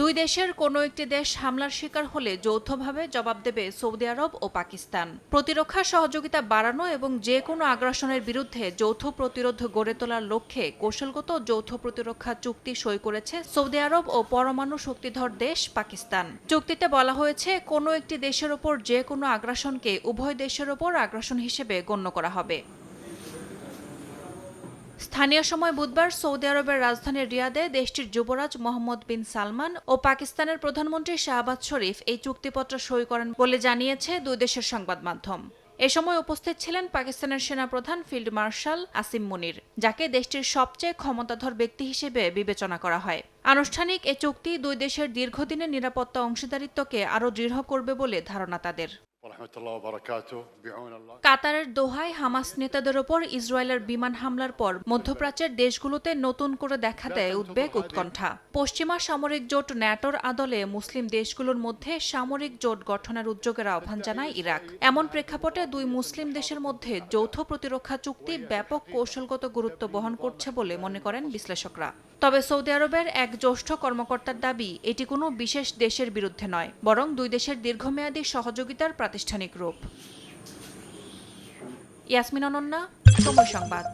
দুই দেশের কোনো একটি দেশ হামলার শিকার হলে যৌথভাবে জবাব দেবে সৌদি আরব ও পাকিস্তান। প্রতিরক্ষা সহযোগিতা বাড়ানো এবং যে কোনো আগ্রাসনের বিরুদ্ধে যৌথ প্রতিরোধ গড়ে তোলার লক্ষ্যে কৌশলগত যৌথ প্রতিরক্ষা চুক্তি সই করেছে সৌদি আরব ও পরমাণু শক্তিধর দেশ পাকিস্তান। চুক্তিতে বলা হয়েছে, কোনো একটি দেশের ওপর যে কোনো আগ্রাসনকে উভয় দেশের ওপর আগ্রাসন হিসেবে গণ্য করা হবে। স্থানীয় সময় বুধবার সৌদি আরবের রাজধানী রিয়াদে দেশটির যুবরাজ মোহাম্মদ বিন সালমান ও পাকিস্তানের প্রধানমন্ত্রী শাহবাজ শরীফ এই চুক্তিপত্র সই করেন বলে জানিয়েছে দুই দেশের সংবাদ মাধ্যম। এ সময় উপস্থিত ছিলেন পাকিস্তানের সেনাপ্রধান ফিল্ড মার্শাল আসিম মুনির, যাকে দেশটির সবচেয়ে ক্ষমতাধর ব্যক্তি হিসেবে বিবেচনা করা হয়। আনুষ্ঠানিক এ চুক্তি দুই দেশের দীর্ঘদিনের নিরাপত্তা অংশীদারিত্বকে আরও দৃঢ় করবে বলে ধারণা তাদের। কাতারের দোহায় হামাস নেতাদের ওপর ইসরায়েলের বিমান হামলার পর মধ্যপ্রাচ্যের দেশগুলোতে নতুন করে দেখা দেয় উদ্বেগ উৎকণ্ঠা। পশ্চিমা সামরিক জোট ন্যাটোর আদলে মুসলিম দেশগুলোর মধ্যে সামরিক জোট গঠনের উদ্যোগের আহ্বান জানায় ইরাক। এমন প্রেক্ষাপটে দুই মুসলিম দেশের মধ্যে যৌথ প্রতিরক্ষা চুক্তি ব্যাপক কৌশলগত গুরুত্ব বহন করছে বলে মনে করেন বিশ্লেষকরা। তবে সৌদি আরবের এক জ্যেষ্ঠ কর্মকর্তার দাবি, এটি কোনো বিশেষ দেশের বিরুদ্ধে নয়, বরং দুই দেশের দীর্ঘমেয়াদী সহযোগিতার প্রাতিষ্ঠা প্রাতিষ্ঠানিক রূপ। ইয়াসমিন অনন্যা সময় সংবাদ।